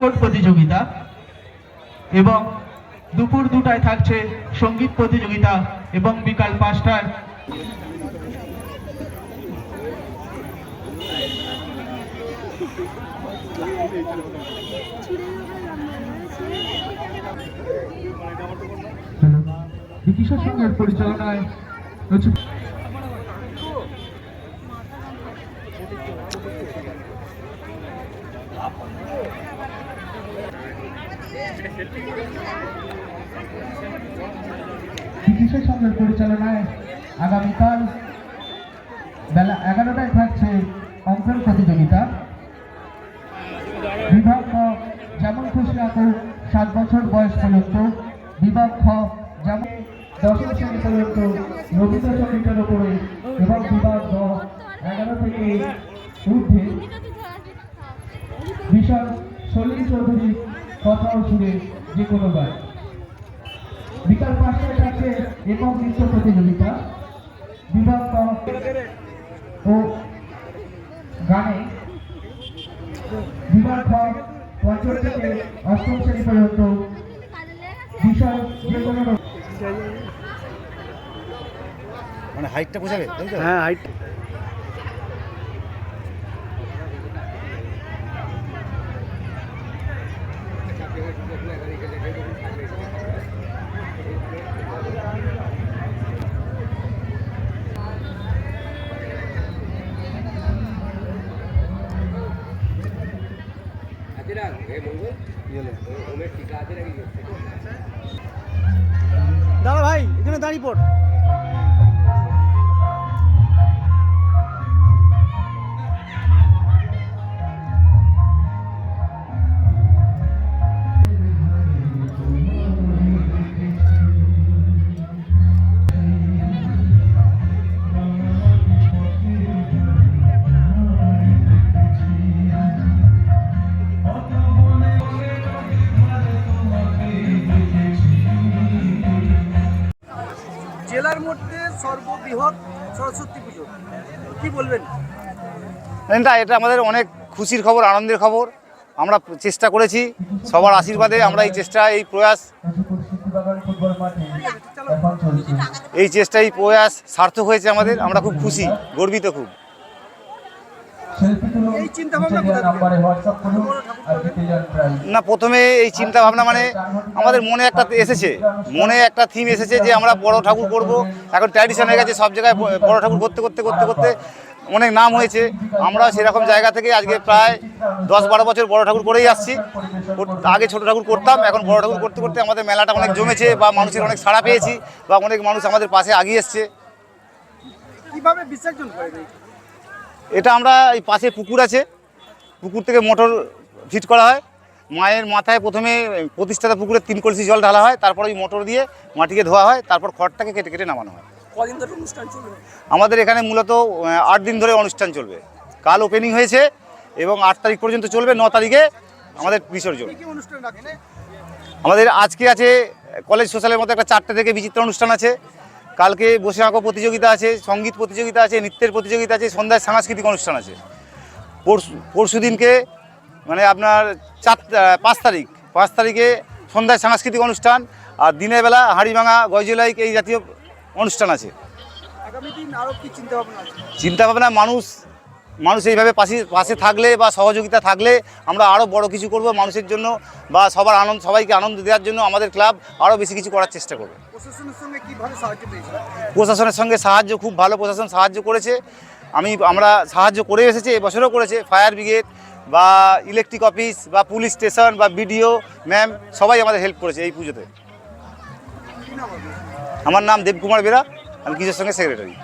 প্রতিযোগিতা এবং দুপুর দুটায় থাকছে সংগীত প্রতিযোগিতা এবং বিকাল পাঁচটায় ব্রিটিশের সঙ্গে পরিচালনায় হচ্ছে ব্রিটিশের পরিচালনায় আগামীকাল বেলা এগারোটায় থাকছে অঙ্কন প্রতিযোগিতা। বিভাগ যেমন খুশি আঁকো সাত বছর বয়স পর্যন্ত বিভাগ খ যেমন দশম শ্রেণি পর্যন্ত রবীন্দ্রসঙ্গীতের উপরে এবং বিভাগ এগারো থেকে ঊর্ধ্বে বিষয় সলিল চৌধুরীর কথা সুরে যে কোনো গান বিকাল পাঁচটায় থাকছে একক নৃত্য প্রতিযোগিতা বিভাগ ও গানে বিভাগ খ পঞ্চম থেকে অষ্টম শ্রেণি পর্যন্ত বিষয় যে কোনো মানে হাইটটা বোঝাবে হ্যাঁ হাইট দাঁড়া ভাই এখানে দাঁড়িয়ে পড়। জেলার মধ্যে সর্ববৃহৎ সরস্বতী পুজো। কি বলবেন? এটা এটা আমাদের অনেক খুশির খবর আনন্দের খবর। আমরা চেষ্টা করেছি সবার আশীর্বাদে আমরা এই চেষ্টা এই প্রয়াস এই চেষ্টা এই প্রয়াস সার্থক হয়েছে আমাদের। আমরা খুব খুশি গর্বিত খুব। না প্রথমে এই চিন্তা ভাবনা মানে আমাদের মনে একটা এসেছে। মনে একটা থিম এসেছে যে আমরা বড় ঠাকুর করব। এখন ট্র্যাডিশন হয়ে গেছে সব জায়গায় বড় ঠাকুর করতে করতে করতে করতে অনেক নাম হয়েছে। আমরা সেরকম জায়গা থেকে আজকে প্রায় দশ বারো বছর বড় ঠাকুর করেই আসছি। আগে ছোট ঠাকুর করতাম এখন বড় ঠাকুর করতে করতে আমাদের মেলাটা অনেক জমেছে বা মানুষের অনেক সাড়া পেয়েছি বা অনেক মানুষ আমাদের পাশে আগিয়ে এসছে। কীভাবে বিসর্জন করে এটা আমরা এই পাশে পুকুর আছে। পুকুর থেকে মোটর ফিট করা হয়। মায়ের মাথায় প্রথমে প্রতিষ্ঠাতা পুকুরে তিন কলসি জল ঢালা হয় তারপর ওই মোটর দিয়ে মাটিকে ধোয়া হয় তারপর খড়টাকে কেটে কেটে নামানো হয়। কদিন ধরে অনুষ্ঠান চলবে? আমাদের এখানে মূলত আট দিন ধরে অনুষ্ঠান চলবে। কাল ওপেনিং হয়েছে এবং আট তারিখ পর্যন্ত চলবে ন তারিখে আমাদের বিসর্জন। আমাদের আজকে আছে কলেজ সোশ্যালের মতো একটা চারটে থেকে বিচিত্র অনুষ্ঠান আছে। কালকে বসে আঁকো প্রতিযোগিতা আছে সংগীত প্রতিযোগিতা আছে নৃত্যের প্রতিযোগিতা আছে সন্ধ্যায় সাংস্কৃতিক অনুষ্ঠান আছে। পরশু পরশু দিনকে মানে আপনার চার পাঁচ তারিখ পাঁচ তারিখে সন্ধ্যায় সাংস্কৃতিক অনুষ্ঠান আর দিনের বেলা হাঁড়িভাঙা গজলাইক এই জাতীয় অনুষ্ঠান আছে। চিন্তা ভাবনা মানুষ মানুষ এইভাবে পাশে পাশে থাকলে বা সহযোগিতা থাকলে আমরা আরও বড় কিছু করব মানুষের জন্য বা সবার আনন্দ সবাইকে আনন্দ দেওয়ার জন্য আমাদের ক্লাব আরও বেশি কিছু করার চেষ্টা করবে। প্রশাসনের সঙ্গে সাহায্য পেয়েছে প্রশাসনের সঙ্গে সাহায্য খুব ভালো প্রশাসন সাহায্য করেছে। আমি আমরা সাহায্য করে এসেছি এবছরও করেছে ফায়ার ব্রিগেড বা ইলেকট্রিক অফিস বা পুলিশ স্টেশন বা বিডিও ম্যাম সবাই আমাদের হেল্প করেছে এই পুজোতে। আমার নাম দেবকুমার বেরা আমি কিশোর সঙ্গে সেক্রেটারি।